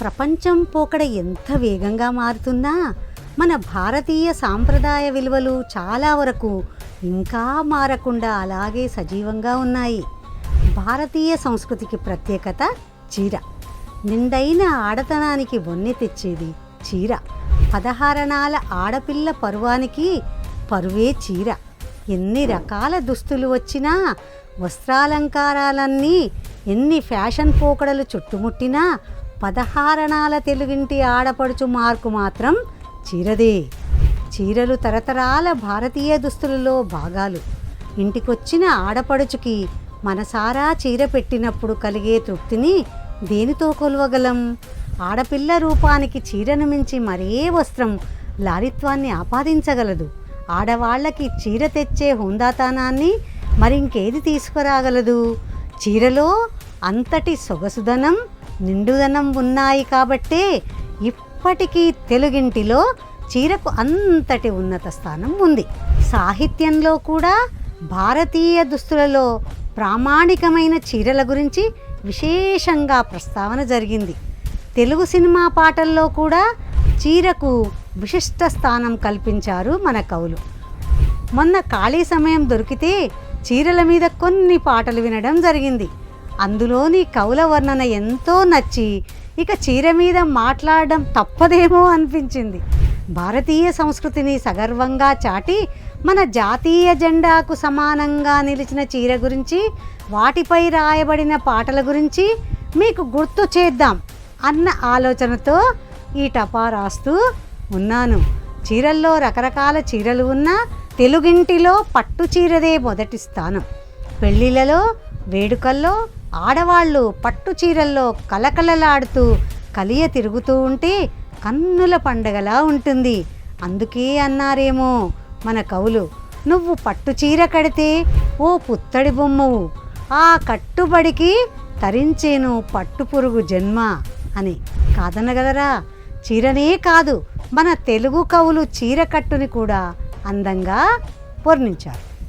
ప్రపంచం పోకడ ఎంత వేగంగా మారుతున్నా మన భారతీయ సాంప్రదాయ విలువలు చాలా వరకు ఇంకా మారకుండా అలాగే సజీవంగా ఉన్నాయి. భారతీయ సంస్కృతికి ప్రత్యేకత చీర. నిండైన ఆడతనానికి వన్నె తెచ్చేది చీర. పదహారణాల ఆడపిల్ల పరువానికి పరువే చీర. ఎన్ని రకాల దుస్తులు వచ్చినా వస్త్రాలంకారాలన్నీ ఎన్ని ఫ్యాషన్ పోకడలు చుట్టుముట్టినా పదహారణాల తెలుగింటి ఆడపడుచు మార్కు మాత్రం చీరదే. చీరలు తరతరాల భారతీయ దుస్తులలో భాగాలు. ఇంటికొచ్చిన ఆడపడుచుకి మనసారా చీర పెట్టినప్పుడు కలిగే తృప్తిని దేనితో కొలవగలం? ఆడపిల్ల రూపానికి చీరను మించి మరే వస్త్రం లాలిత్వాన్ని ఆపాదించగలదు. ఆడవాళ్ళకి చీర తెచ్చే హుందాతనాన్ని మరింకేది తీసుకురాగలదు? చీరలో అంతటి సొగసుదనం నిండుదనం ఉన్నాయి కాబట్టే ఇప్పటికీ తెలుగింటిలో చీరకు అంతటి ఉన్నత స్థానం ఉంది. సాహిత్యంలో కూడా భారతీయ దుస్తులలో ప్రామాణికమైన చీరల గురించి విశేషంగా ప్రస్తావన జరిగింది. తెలుగు సినిమా పాటల్లో కూడా చీరకు విశిష్ట స్థానం కల్పించారు మన కవులు. మొన్న ఖాళీ సమయం దొరికితే చీరల మీద కొన్ని పాటలు వినడం జరిగింది. అందులోని కవుల వర్ణన ఎంతో నచ్చి ఇక చీర మీద మాట్లాడడం తప్పదేమో అనిపించింది. భారతీయ సంస్కృతిని సగర్వంగా చాటి మన జాతీయ జెండాకు సమానంగా నిలిచిన చీర గురించి వాటిపై రాయబడిన పాటల గురించి మీకు గుర్తు చేద్దాం అన్న ఆలోచనతో ఈ టపా రాస్తూ ఉన్నాను. చీరల్లో రకరకాల చీరలు ఉన్నా తెలుగింటిలో పట్టు చీరదే మొదటి స్థానం. పెళ్ళిళ్ళలో వేడుకల్లో ఆడవాళ్ళు పట్టు చీరల్లో కలకలలాడుతూ కలియ తిరుగుతూ ఉంటే కన్నుల పండగలా ఉంటుంది. అందుకే అన్నారేమో మన కవులు నువ్వు పట్టు చీర కడితే ఓ పుత్తడి బొమ్మవు ఆ కట్టుబడికి తరించేను పట్టు పురుగు జన్మ అని. కాదనగలరా చీరనే కాదు మన తెలుగు కవులు చీర కట్టుని కూడా అందంగా వర్ణించారు.